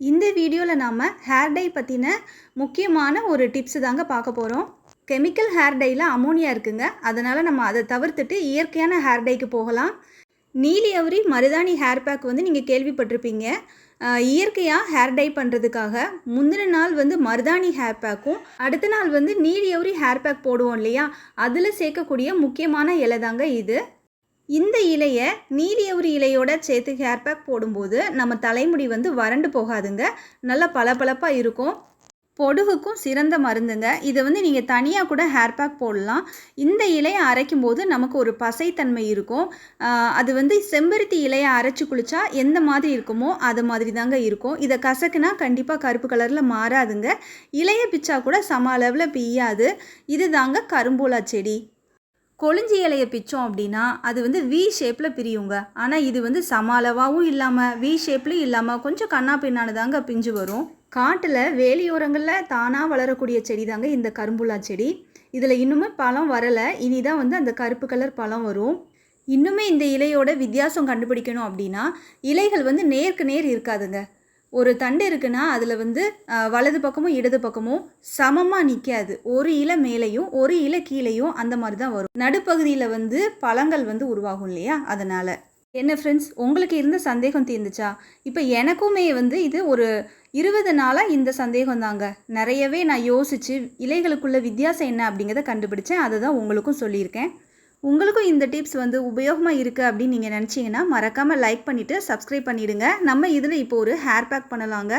இந்த வீடியோவில் நாம் ஹேர் டை பற்றின முக்கியமான ஒரு டிப்ஸ் தாங்க பார்க்க போகிறோம் கெமிக்கல் ஹேர் டையில் அமோனியா இருக்குங்க. அதனால் நம்ம அதை தவிர்த்துட்டு இயற்கையான ஹேர் டைக்கு போகலாம். நீலி அவரி மருதாணி ஹேர் பேக் வந்து நீங்கள் கேள்விப்பட்டிருப்பீங்க. இயற்கையாக ஹேர் டை பண்ணுறதுக்காக முந்தின நாள் வந்து மருதாணி ஹேர் பேக்கும் அடுத்த நாள் வந்து நீலி ஹேர் பேக் போடுவோம் இல்லையா? அதில் சேர்க்கக்கூடிய முக்கியமான இலை தாங்க இது. இந்த இலையை நீலியவுரி இலையோட சேர்த்து ஹேர் பேக் போடும்போது நம்ம தலைமுடி வந்து வறண்டு போகாதுங்க. நல்லா பளபளப்பாக இருக்கும். பொடுகுக்கும் சிறந்த மருந்துங்க. இதை வந்து நீங்கள் தனியாக கூட ஹேர் பேக் போடலாம். இந்த இலையை அரைக்கும் போது நமக்கு ஒரு பசைத்தன்மை இருக்கும். அது வந்து செம்பருத்தி இலையை அரைச்சி குளிச்சா எந்த மாதிரி இருக்குமோ அது மாதிரி தாங்க இருக்கும். இதை கசக்குனா கண்டிப்பாக கருப்பு கலரில் மாறாதுங்க. இலையை பிச்சா கூட சம அளவில் பிய்யாது. இது தாங்க கரும்பூலா செடி. கொழிஞ்சி இலையை பிச்சோம் அப்படின்னா அது வந்து வி ஷேப்பில் பிரியுங்க. ஆனால் இது வந்து சம அளவாகவும் இல்லாமல் வி ஷேப்லையும் இல்லாமல் கொஞ்சம் கண்ணா பின்னானதாங்க பிஞ்சு வரும். காட்டில் வேலியோரங்களில் தானாக வளரக்கூடிய செடி தாங்க இந்த கரும்புலா செடி. இதில் இன்னுமே பழம் வரலை. இனி தான் வந்து அந்த கருப்பு கலர் பழம் வரும். இன்னுமே இந்த இலையோட வித்தியாசம் கண்டுபிடிக்கணும் அப்படின்னா இலைகள் வந்து நேருக்கு நேர் இருக்காதுங்க. ஒரு தண்டு இருக்குன்னா அதில் வந்து வலது பக்கமும் இடது பக்கமும் சமமாக நிற்காது ஒரு இலை மேலேயும் ஒரு இலை கீழேயும் அந்த மாதிரி தான் வரும். நடுப்பகுதியில் வந்து பழங்கள் வந்து உருவாகும் இல்லையா? அதனால். என்ன ஃப்ரெண்ட்ஸ் உங்களுக்கு இருந்த சந்தேகம் தீர்ந்துச்சா? இப்போ எனக்குமே வந்து இது ஒரு இருபது நாளாக இந்த சந்தேகம் தாங்க. நிறையவே நான் யோசித்து இலைகளுக்குள்ள வித்தியாசம் என்ன அப்படிங்கிறத கண்டுபிடிச்சேன். அதை தான் உங்களுக்கும் சொல்லியிருக்கேன். உங்களுக்கும் இந்த டிப்ஸ் வந்து உபயோகமாக இருக்குது அப்படின்னு நீங்கள் நினச்சிங்கன்னா மறக்காமல் லைக் பண்ணிவிட்டு சப்ஸ்கிரைப் பண்ணிவிடுங்க நம்ம இதில் இப்போ ஒரு ஹேர் பேக் பண்ணலாங்க.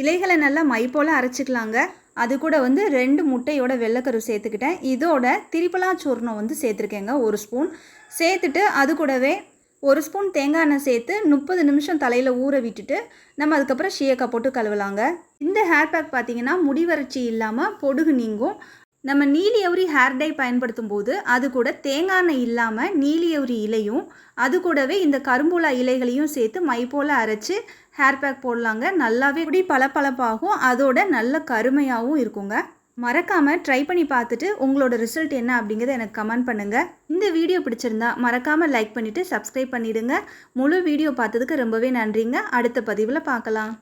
இலைகளை நல்லா மை போல் அரைச்சிக்கலாங்க. அது கூட வந்து ரெண்டு முட்டையோட வெள்ளைக்கரு சேர்த்துக்கிட்டேன். இதோட திரிபலா சூர்ணம் வந்து சேர்த்துருக்கேங்க ஒரு ஸ்பூன் சேர்த்துட்டு அது கூடவே ஒரு ஸ்பூன் தேங்காய் எண்ணெய் சேர்த்து முப்பது நிமிஷம் தலையில் ஊற விட்டுட்டு நம்ம அதுக்கப்புறம் ஷியக்கா போட்டு கழுவலாங்க. இந்த ஹேர் பேக் பார்த்திங்கன்னா முடி வறட்சி இல்லாமல் பொடுகு நீங்கும். நம்ம நீலியவுரி ஹேர் டை பயன்படுத்தும் போது அது கூட தேங்காய் எண்ணெய் இல்லாமல் நீலியவுரி இலையும் அது கூடவே இந்த கரும்புலா இலைகளையும் சேர்த்து மை போல் அரைச்சி ஹேர் பேக் போடலாங்க. நல்லாவே முடி பளபளப்பாகும். அதோட நல்ல கருமையாகவும் இருக்குங்க. மறக்காமல் ட்ரை பண்ணி பார்த்துட்டு உங்களோட ரிசல்ட் என்ன அப்படிங்கிறத எனக்கு கமெண்ட் பண்ணுங்கள் இந்த வீடியோ பிடிச்சிருந்தா மறக்காமல் லைக் பண்ணிவிட்டு சப்ஸ்கிரைப் பண்ணிவிடுங்க முழு வீடியோ பார்த்ததுக்கு ரொம்பவே நன்றிங்க. அடுத்த பதிவில் பார்க்கலாம்.